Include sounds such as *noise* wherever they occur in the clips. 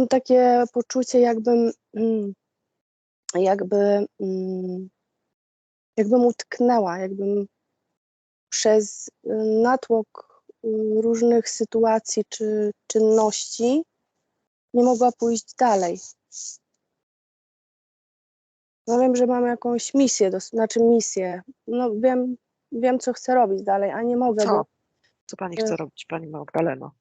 mam takie poczucie, jakbym, mm, jakby, mm, jakbym utknęła, jakbym przez y, natłok y, różnych sytuacji czy czynności nie mogła pójść dalej. No wiem, że mam jakąś misję, dos- znaczy misję. No wiem, wiem, co chcę robić dalej, a nie mogę, bo Co? Co pani chce robić, pani Magdaleno?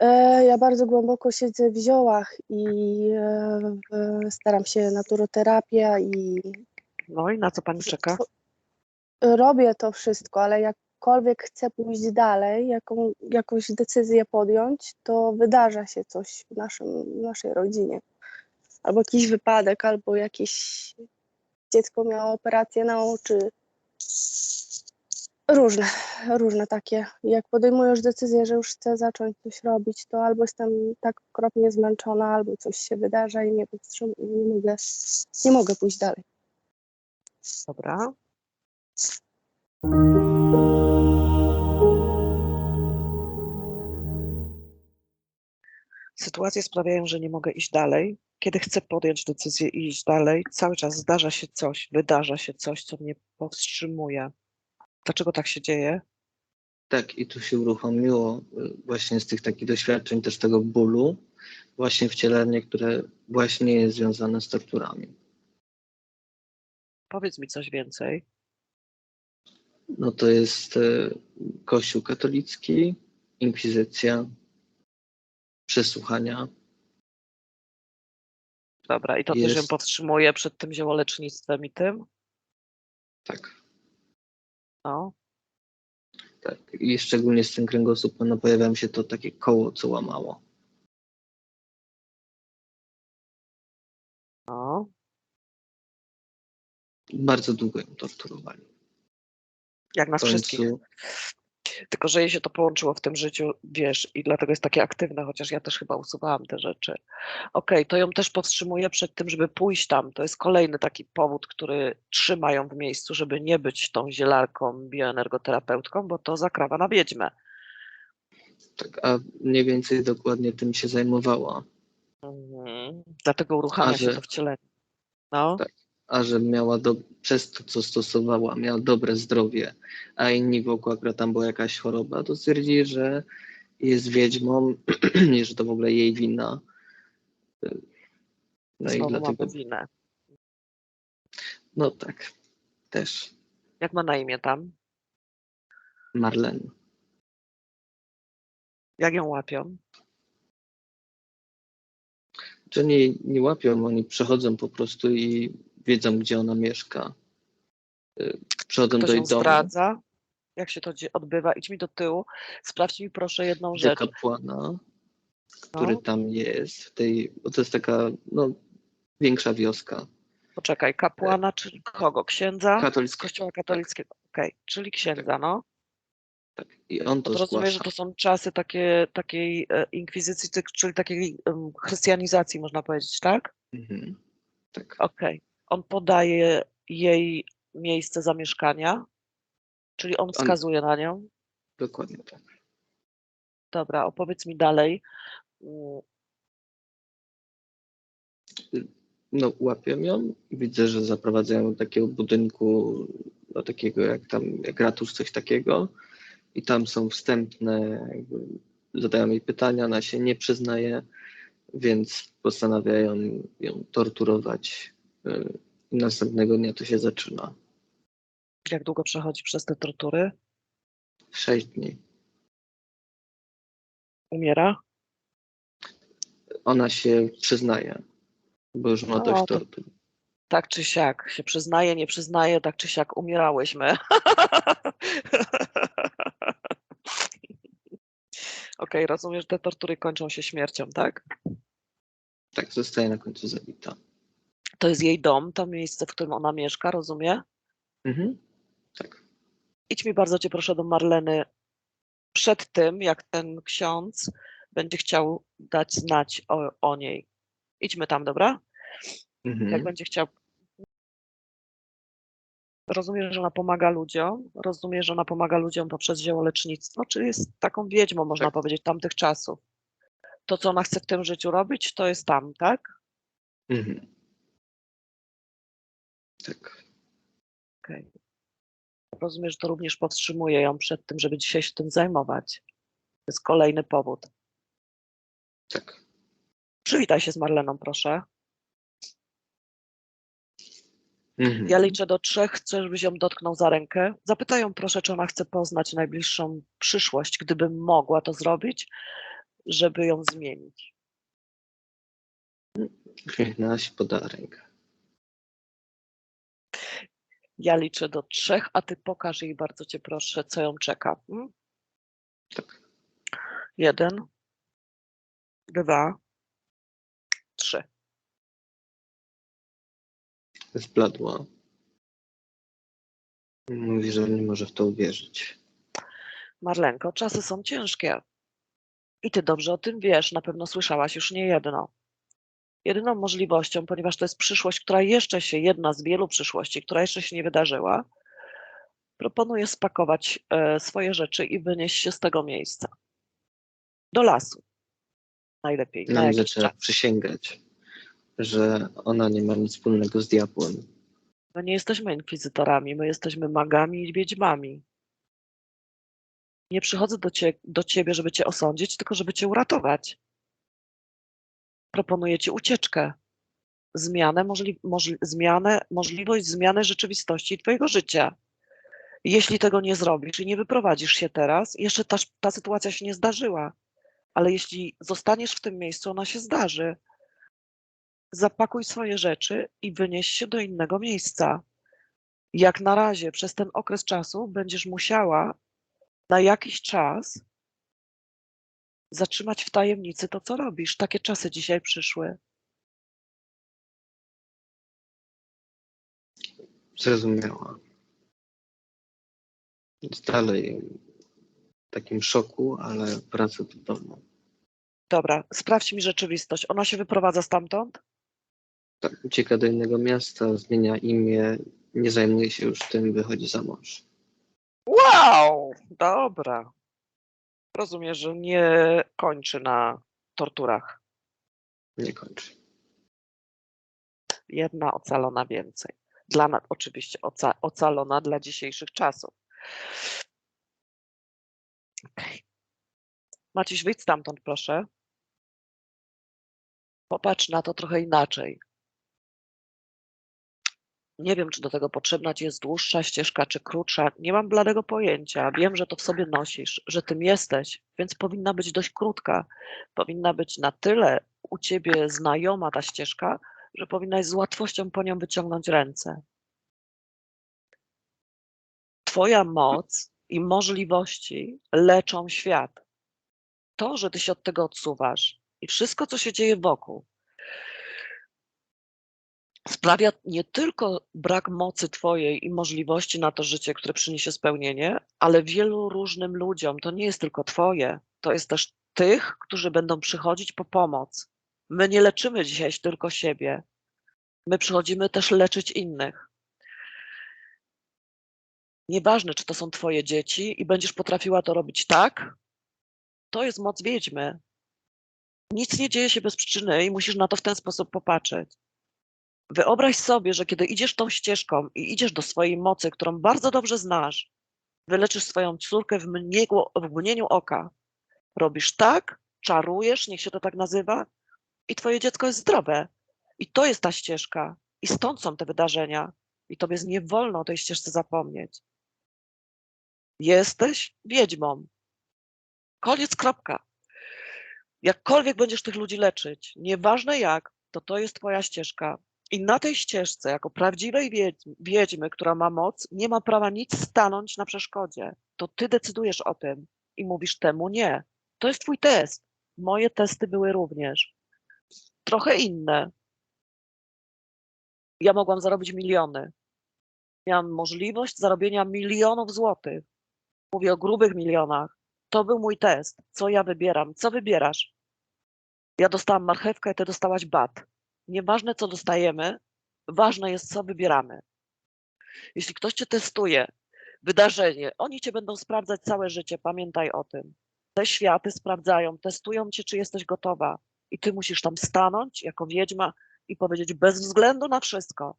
E, Ja bardzo głęboko siedzę w ziołach i e, staram się naturoterapię i No i na co pani czeka? robię to wszystko, ale jakkolwiek chcę pójść dalej, jaką, jakąś decyzję podjąć, to wydarza się coś w, naszym, w naszej rodzinie. Albo jakiś wypadek, albo jakieś dziecko miało operację na oczy. Różne, różne takie. Jak podejmuję już decyzję, że już chcę zacząć coś robić, to albo jestem tak okropnie zmęczona, albo coś się wydarza i nie nie mogę, nie mogę pójść dalej. Dobra. Sytuacje sprawiają, że nie mogę iść dalej. Kiedy chcę podjąć decyzję i iść dalej, cały czas zdarza się coś, wydarza się coś, co mnie powstrzymuje. Dlaczego tak się dzieje? Tak, i tu się uruchomiło y, właśnie z tych takich doświadczeń też tego bólu, właśnie wcielenie, które właśnie jest związane z torturami. Powiedz mi coś więcej. No to jest y, Kościół katolicki, inkwizycja, przesłuchania. Dobra, i to też ją Jest. powstrzymuje przed tym ziołolecznictwem i tym? Tak, No. tak. I szczególnie z tym kręgosłupem no, pojawiało się to takie koło, co łamało. no. Bardzo długo ją torturowali. Jak nas wszystkich. Tylko, że jej się to połączyło w tym życiu, wiesz, i dlatego jest takie aktywne, chociaż ja też chyba usuwałam te rzeczy. Okej, to ją też powstrzymuje przed tym, żeby pójść tam. To jest kolejny taki powód, który trzyma ją w miejscu, żeby nie być tą zielarką, bioenergoterapeutką, bo to zakrawa na wiedźmę. tak, a mniej więcej dokładnie tym się zajmowała. Mhm. Dlatego uruchamia A się że- to wcielenie. No, Tak. A że miała do, przez to, co stosowała, miała dobre zdrowie, a inni wokół akurat tam była jakaś choroba, to stwierdzili, że jest wiedźmą *clears throat* i że to w ogóle jej wina. No i znowu dlatego, mamy winę. no tak, też Jak ma na imię tam? Marlen. Jak ją łapią? Że nie, nie łapią, oni przechodzą po prostu i wiedzą, gdzie ona mieszka. Y, Przychodzą Kto do się jej domu, zdradza? Jak się to odbywa? Idź mi do tyłu. Sprawdź mi proszę jedną do rzecz. kapłana, który No, tam jest, w tej, bo to jest taka no, większa wioska. poczekaj, kapłana, czyli kogo? Księdza? Z Katolicka. kościoła katolickiego. Okej, czyli księdza, no. Tak. I on to rozumiem, że to są czasy takie, takiej e, inkwizycji, czyli takiej em, chrystianizacji, można powiedzieć, tak? Mhm. Tak. Okej. On podaje jej miejsce zamieszkania, czyli on wskazuje na nią. Dokładnie tak. Dobra, opowiedz mi dalej. No, łapią ją widzę, że zaprowadzają do takiego budynku, do takiego jak tam, jak ratusz, coś takiego. I tam są wstępne, jakby zadają jej pytania, ona się nie przyznaje, więc postanawiają ją torturować. Następnego dnia to się zaczyna. Jak długo przechodzi przez te tortury? Sześć dni. Umiera? Ona się przyznaje, bo już ma No, dość to- tortur. Tak czy siak, się przyznaje, nie przyznaje, tak czy siak umierałyśmy. *laughs* Okej, rozumiem, że te tortury kończą się śmiercią, tak? Tak, zostaje na końcu zabita. To jest jej dom, to miejsce, w którym ona mieszka, rozumie? Mhm. Tak. Idź mi bardzo cię proszę do Marleny przed tym, jak ten ksiądz będzie chciał dać znać o, o niej. Idźmy tam, dobra? Mhm. Jak będzie chciał. Rozumiem, że ona pomaga ludziom. Rozumiem, że ona pomaga ludziom poprzez ziołolecznictwo, czyli jest taką wiedźmą, można Tak. powiedzieć, tamtych czasów. To, co ona chce w tym życiu robić, to jest tam, tak? Mhm. Tak. Okej. Rozumiem, że to również powstrzymuje ją przed tym, żeby dzisiaj się tym zajmować. To jest kolejny powód. Tak. Przywitaj się z Marleną, proszę. Mhm. Ja liczę do trzech, chcę, żebyś ją dotknął za rękę. Zapytaj ją proszę, czy ona chce poznać najbliższą przyszłość, gdyby mogła to zrobić, żeby ją zmienić. Uśmiechnęła się, podała rękę. Ja liczę do trzech, a ty pokaż jej bardzo cię proszę, co ją czeka. Mm? Tak. Jeden, dwa, trzy. Zbladła. Mówi, że nie może w to uwierzyć. Marlenko, czasy są ciężkie. I ty dobrze o tym wiesz, na pewno słyszałaś już nie jedno. Jedyną możliwością, ponieważ to jest przyszłość, która jeszcze się, jedna z wielu przyszłości, która jeszcze się nie wydarzyła, proponuję spakować e, swoje rzeczy i wynieść się z tego miejsca. Do lasu. Najlepiej. Na Nam jakiś zaczyna czas. przysięgać, że ona nie ma nic wspólnego z diabłem. My nie jesteśmy inkwizytorami, my jesteśmy magami i wiedźmami. Nie przychodzę do, cie, do ciebie, żeby cię osądzić, tylko żeby cię uratować. Proponuję ci ucieczkę, zmianę, możli, możli, zmianę, możliwość zmiany rzeczywistości twojego życia. Jeśli tego nie zrobisz i nie wyprowadzisz się teraz, jeszcze ta, ta sytuacja się nie zdarzyła, ale jeśli zostaniesz w tym miejscu, ona się zdarzy. Zapakuj swoje rzeczy i wynieś się do innego miejsca. Jak na razie, przez ten okres czasu będziesz musiała na jakiś czas zatrzymać w tajemnicy to, co robisz. Takie czasy dzisiaj przyszły. Zrozumiała. Jest dalej w takim szoku, ale wraca do domu. Dobra, sprawdź mi rzeczywistość. Ona się wyprowadza stamtąd? Tak, ucieka do innego miasta, zmienia imię, nie zajmuje się już tym, wychodzi za mąż. Wow, dobra. Rozumiem, że nie kończy na torturach. Nie kończy. Jedna ocalona więcej. Dla nas oczywiście oca, ocalona dla dzisiejszych czasów. Okay. Maciuś, wyjdź stamtąd, proszę. Popatrz na to trochę inaczej. Nie wiem, czy do tego potrzebna ci jest dłuższa ścieżka, czy krótsza. Nie mam bladego pojęcia. Wiem, że to w sobie nosisz, że tym jesteś, więc powinna być dość krótka. Powinna być na tyle u ciebie znajoma ta ścieżka, że powinnaś z łatwością po nią wyciągnąć ręce. Twoja moc i możliwości leczą świat. To, że ty się od tego odsuwasz i wszystko, co się dzieje wokół, sprawia nie tylko brak mocy Twojej i możliwości na to życie, które przyniesie spełnienie, ale wielu różnym ludziom. To nie jest tylko Twoje, to jest też tych, którzy będą przychodzić po pomoc. My nie leczymy dzisiaj tylko siebie. My przychodzimy też leczyć innych. Nieważne, czy to są Twoje dzieci i będziesz potrafiła to robić tak, to jest moc wiedźmy. Nic nie dzieje się bez przyczyny i musisz na to w ten sposób popatrzeć. Wyobraź sobie, że kiedy idziesz tą ścieżką i idziesz do swojej mocy, którą bardzo dobrze znasz, wyleczysz swoją córkę w, mgnieniu oka. Robisz tak, czarujesz, niech się to tak nazywa, i twoje dziecko jest zdrowe. I to jest ta ścieżka. I stąd są te wydarzenia. I tobie nie wolno o tej ścieżce zapomnieć. Jesteś wiedźmą. Koniec, kropka. Jakkolwiek będziesz tych ludzi leczyć, nieważne jak, to to jest twoja ścieżka. I na tej ścieżce, jako prawdziwej wiedźmy, która ma moc, nie ma prawa nic stanąć na przeszkodzie. To ty decydujesz o tym i mówisz temu nie. To jest twój test. Moje testy były również. Trochę inne. Ja mogłam zarobić miliony. Miałam możliwość zarobienia milionów złotych. Mówię o grubych milionach. To był mój test. Co ja wybieram? Co wybierasz? Ja dostałam marchewkę, ty dostałaś bat. Nieważne, co dostajemy, ważne jest, co wybieramy. Jeśli ktoś cię testuje, wydarzenie, oni cię będą sprawdzać całe życie, pamiętaj o tym. Te światy sprawdzają, testują cię, czy jesteś gotowa. I ty musisz tam stanąć jako wiedźma i powiedzieć bez względu na wszystko.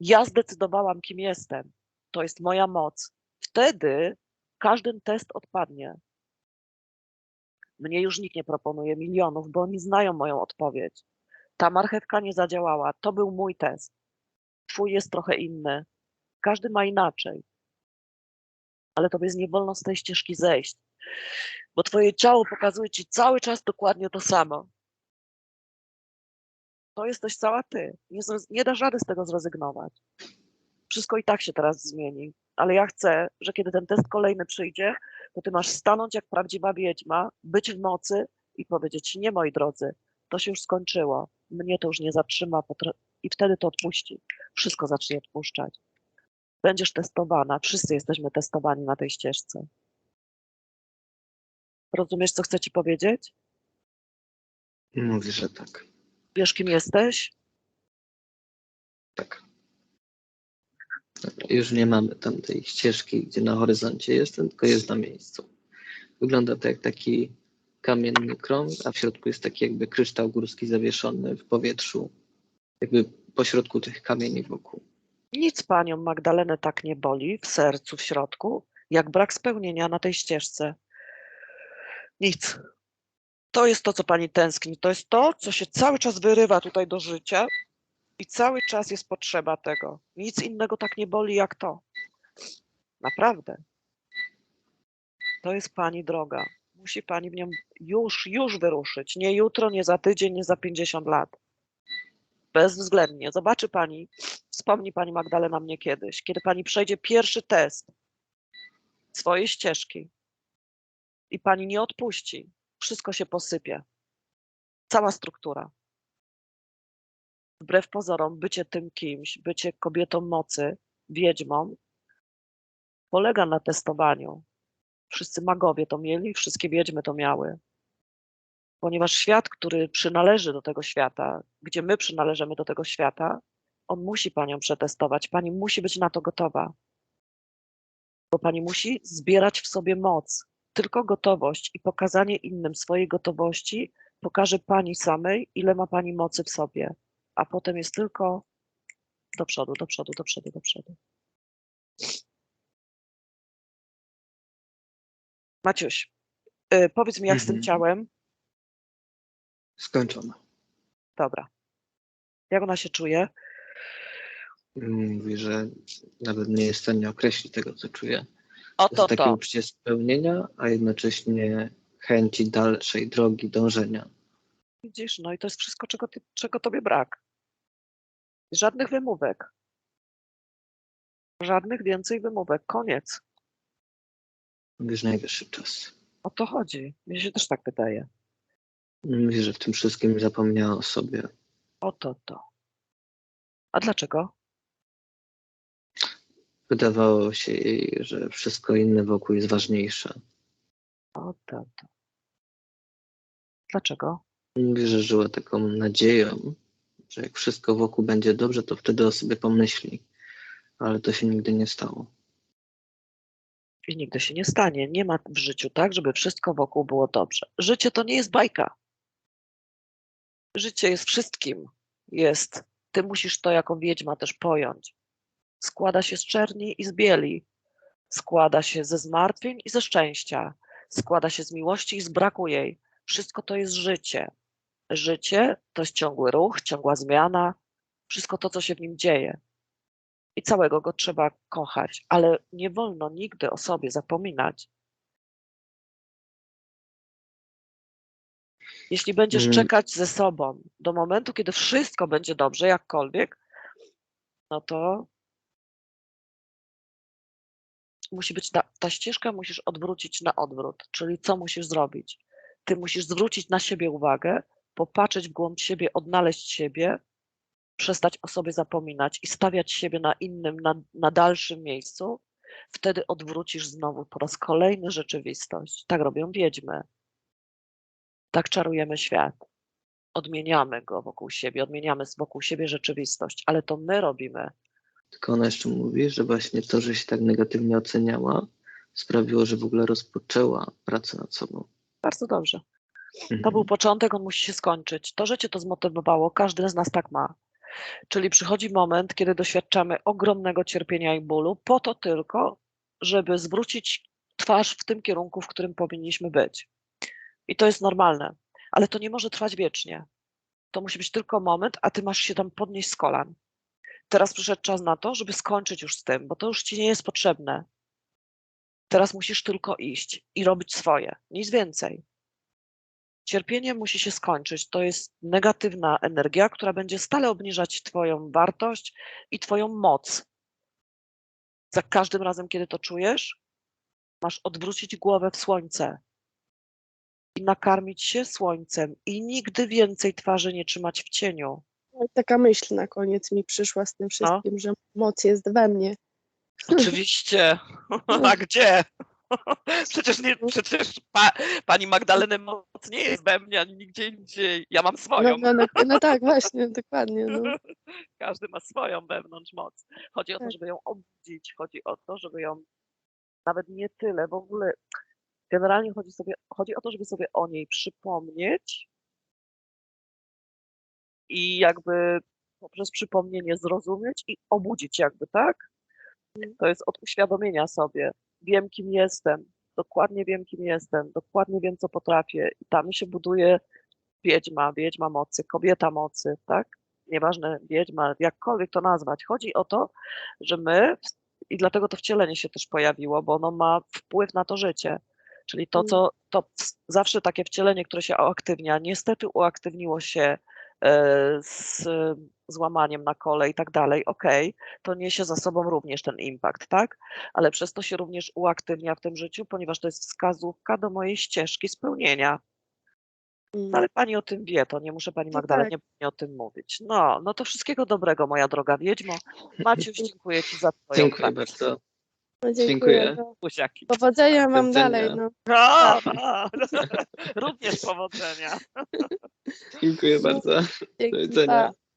Ja zdecydowałam, kim jestem. To jest moja moc. Wtedy każdy test odpadnie. Mnie już nikt nie proponuje milionów, bo oni znają moją odpowiedź. Ta marchewka nie zadziałała. To był mój test. Twój jest trochę inny. Każdy ma inaczej. Ale tobie nie wolno z tej ścieżki zejść, bo twoje ciało pokazuje ci cały czas dokładnie to samo. To jesteś cała ty. Nie, nie dasz rady z tego zrezygnować. Wszystko i tak się teraz zmieni. Ale ja chcę, że kiedy ten test kolejny przyjdzie, to ty masz stanąć jak prawdziwa wiedźma, być w mocy i powiedzieć: Nie, moi drodzy, to się już skończyło. Mnie to już nie zatrzyma i wtedy to odpuści. Wszystko zacznie odpuszczać. Będziesz testowana. Wszyscy jesteśmy testowani na tej ścieżce. Rozumiesz, co chcę ci powiedzieć? Mówi, że tak. Wiesz, kim jesteś? Tak. Już nie mamy tam tej ścieżki, gdzie na horyzoncie jestem, tylko jest na miejscu. Wygląda to jak taki kamienny krąg, a w środku jest taki jakby kryształ górski zawieszony w powietrzu, jakby pośrodku tych kamieni wokół. Nic panią Magdalenę tak nie boli w sercu, w środku, jak brak spełnienia na tej ścieżce. Nic. To jest to, co pani tęskni. To jest to, co się cały czas wyrywa tutaj do życia i cały czas jest potrzeba tego. Nic innego tak nie boli jak to. Naprawdę. To jest pani droga. Musi pani w nią już, już wyruszyć. Nie jutro, nie za tydzień, nie za 50 lat. Bezwzględnie. Zobaczy pani, wspomni pani Magdalena mnie kiedyś, kiedy pani przejdzie pierwszy test swojej ścieżki i pani nie odpuści, wszystko się posypie. Cała struktura. Wbrew pozorom, bycie tym kimś, bycie kobietą mocy, wiedźmą, polega na testowaniu. Wszyscy magowie to mieli, wszystkie wiedźmy to miały. Ponieważ świat, który przynależy do tego świata, gdzie my przynależymy do tego świata, on musi panią przetestować. Pani musi być na to gotowa. Bo pani musi zbierać w sobie moc. Tylko gotowość i pokazanie innym swojej gotowości pokaże pani samej, ile ma pani mocy w sobie. A potem jest tylko do przodu, do przodu, do przodu, do przodu. Maciuś, y, powiedz mi, jak z tym Mhm. ciałem? Skończone. Dobra. Jak ona się czuje? Mówi, że nawet nie jest w stanie określić tego, co czuje. O To to, jest takie to. uczucie spełnienia, a jednocześnie chęci dalszej drogi, dążenia. Widzisz, no i to jest wszystko, czego, ty, czego tobie brak. Żadnych wymówek. Żadnych więcej wymówek. Koniec. Już najwyższy czas. O to chodzi. Mnie się też tak wydaje. Mówi, że w tym wszystkim zapomniała o sobie. O to, to. A dlaczego? Wydawało się jej, że wszystko inne wokół jest ważniejsze. O to, to. Dlaczego? Mówi, że żyła taką nadzieją, że jak wszystko wokół będzie dobrze, to wtedy o sobie pomyśli. Ale to się nigdy nie stało. I nigdy się nie stanie. Nie ma w życiu tak, żeby wszystko wokół było dobrze. Życie to nie jest bajka. Życie jest wszystkim. Jest. Ty musisz to jako wiedźma też pojąć. Składa się z czerni i z bieli. Składa się ze zmartwień i ze szczęścia. Składa się z miłości i z braku jej. Wszystko to jest życie. Życie to jest ciągły ruch, ciągła zmiana, wszystko to, co się w nim dzieje. I całego go trzeba kochać, ale nie wolno nigdy o sobie zapominać. Jeśli będziesz Mm. czekać ze sobą do momentu, kiedy wszystko będzie dobrze, jakkolwiek, no to musi być ta, ta ścieżka, musisz odwrócić na odwrót. Czyli co musisz zrobić? Ty musisz zwrócić na siebie uwagę, popatrzeć w głąb siebie, odnaleźć siebie, przestać o sobie zapominać i stawiać siebie na innym, na, na dalszym miejscu. Wtedy odwrócisz znowu po raz kolejny rzeczywistość. Tak robią wiedźmy. Tak czarujemy świat. Odmieniamy go wokół siebie, odmieniamy wokół siebie rzeczywistość, ale to my robimy. Tylko ona jeszcze mówi, że właśnie to, że się tak negatywnie oceniała, sprawiło, że w ogóle rozpoczęła pracę nad sobą. bardzo dobrze. To Mhm. był początek, on musi się skończyć. To, że cię to zmotywowało, każdy z nas tak ma. Czyli przychodzi moment, kiedy doświadczamy ogromnego cierpienia i bólu, po to tylko, żeby zwrócić twarz w tym kierunku, w którym powinniśmy być. I to jest normalne, ale to nie może trwać wiecznie. To musi być tylko moment, a ty masz się tam podnieść z kolan. Teraz przyszedł czas na to, żeby skończyć już z tym, bo to już ci nie jest potrzebne. Teraz musisz tylko iść i robić swoje, nic więcej. Cierpienie musi się skończyć. To jest negatywna energia, która będzie stale obniżać Twoją wartość i Twoją moc. Za każdym razem, kiedy to czujesz, masz odwrócić głowę w słońce i nakarmić się słońcem i nigdy więcej twarzy nie trzymać w cieniu. Taka myśl na koniec mi przyszła z tym wszystkim, że moc jest we mnie. Oczywiście. *laughs* A gdzie? *laughs* Przecież, nie, przecież pa, pani Magdaleny moc nie jest we mnie ani nigdzie indziej. Ja mam swoją. No, no, no, no tak, właśnie, dokładnie. No. *laughs* Każdy ma swoją wewnątrz moc. Chodzi o to, Tak. żeby ją obudzić, chodzi o to, żeby ją nawet nie tyle, w ogóle generalnie chodzi, sobie, chodzi o to, żeby sobie o niej przypomnieć i jakby poprzez przypomnienie zrozumieć i obudzić jakby, tak? To jest od uświadomienia sobie. Wiem, kim jestem, dokładnie wiem, kim jestem, dokładnie wiem, co potrafię i tam się buduje wiedźma, wiedźma mocy, kobieta mocy, tak? Nieważne, wiedźma, jakkolwiek to nazwać. Chodzi o to, że my, i dlatego to wcielenie się też pojawiło, bo ono ma wpływ na to życie. Czyli to, co, to zawsze takie wcielenie, które się uaktywnia, niestety uaktywniło się z złamaniem na kole i tak dalej, okej, to niesie za sobą również ten impact, tak? Ale przez to się również uaktywnia w tym życiu, ponieważ to jest wskazówka do mojej ścieżki spełnienia. No, ale pani o tym wie, to nie muszę pani No Magdalenie tak. o tym mówić. No, no to wszystkiego dobrego, moja droga wiedźmo. Maciuś, dziękuję ci za twoją Dziękuję pracę. bardzo. No, dziękuję. dziękuję. Buziaki. Powodzenia wam Powodzenia. dalej. No. *laughs* A, a, *laughs* również powodzenia. Dziękuję bardzo. Dzięki, widzenia. pa.